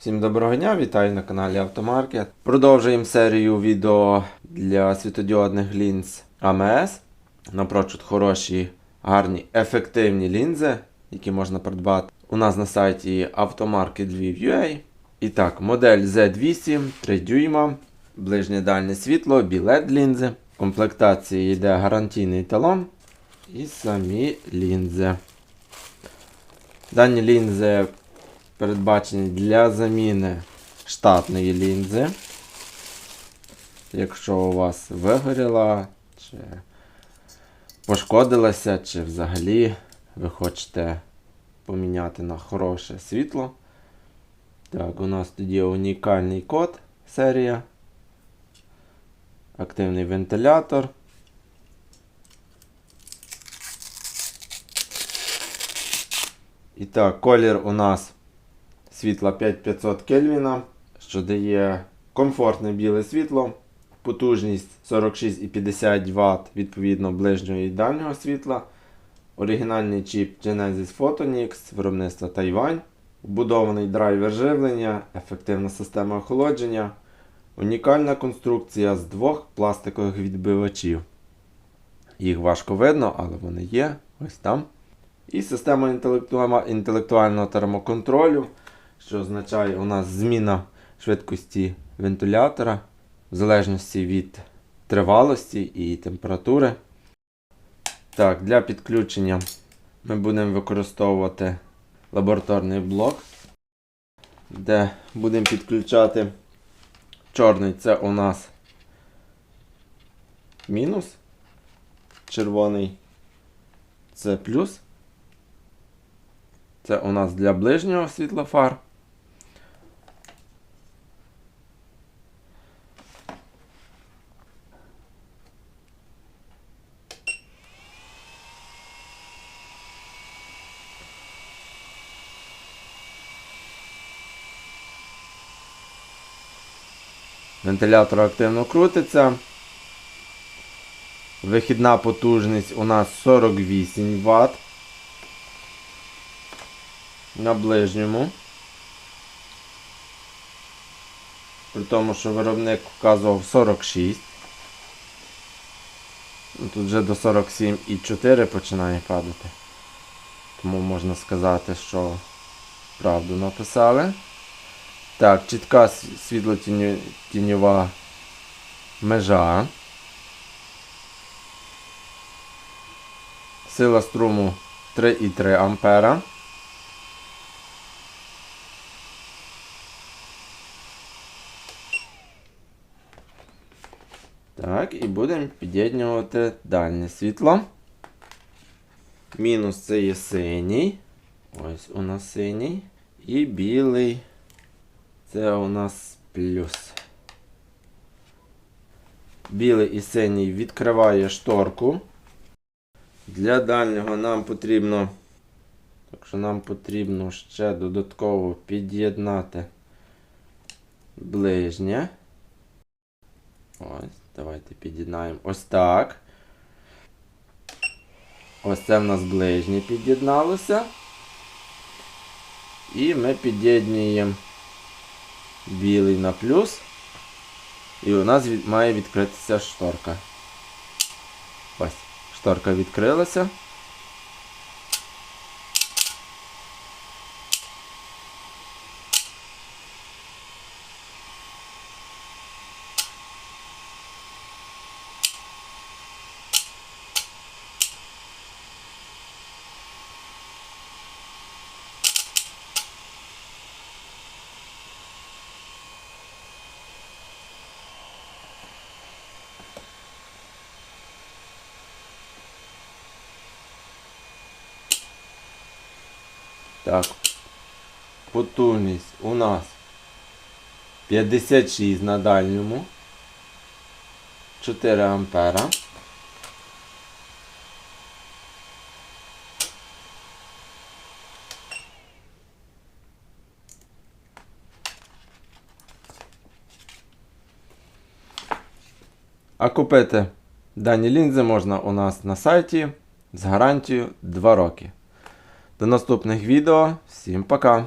Всім доброго дня, вітаю на каналі Автомаркет. Продовжуємо серію відео для світодіодних лінз АМС. Напрочуд хороші, гарні, ефективні лінзи, які можна придбати. У нас на сайті Автомаркет І так, модель Z8, 3 дюйма, ближнє дальнє світло, білет лінзи. В комплектації йде гарантійний талон і самі лінзи. Дані лінзи передбачені для заміни штатної лінзи. Якщо у вас вигоріла, чи пошкодилася, чи взагалі ви хочете поміняти на хороше світло. Так, у нас є унікальний код серія. Активний вентилятор. І так, колір у нас світла 5500 Кельвіна, що дає комфортне біле світло, потужність 46,50 Вт відповідно ближнього і дальнього світла. Оригінальний чіп Genesis Photonics, виробництво Тайвань, вбудований драйвер живлення, ефективна система охолодження, унікальна конструкція з двох пластикових відбивачів. Їх важко видно, але вони є ось там. І система інтелектуального термоконтролю, що означає у нас зміна швидкості вентилятора в залежності від тривалості і температури. Так, для підключення ми будемо використовувати лабораторний блок, де будемо підключати чорний це у нас мінус, червоний це плюс. Це у нас для ближнього світла Вентилятор активно крутиться. Вихідна потужність у нас 48 Вт на ближньому. При тому, що виробник вказував 46. Ну, Тут вже до 47,4 починає падати. Тому можна сказати, що правду написали. Так, чітка світлотіньова межа. Сила струму 3,3 ампера. Так, і будемо під'єднувати дальнє світло. Мінус це є синій. Ось у нас синій. І білий. Це у нас плюс. Білий і синій відкриває шторку. Для дальнього нам потрібно. Так що нам потрібно ще додатково під'єднати ближнє. Ось, давайте під'єднаємо ось так. Ось це в нас ближнє під'єдналося. І ми під'єднуємо білий на плюс. І у нас від, має відкритися шторка. Ось, шторка відкрилася. Так. Потужність у нас 56 на дальньому. 4 ампера. А купити дані лінзи можна у нас на сайті з гарантією 2 роки. До наступних відео. Всім пока!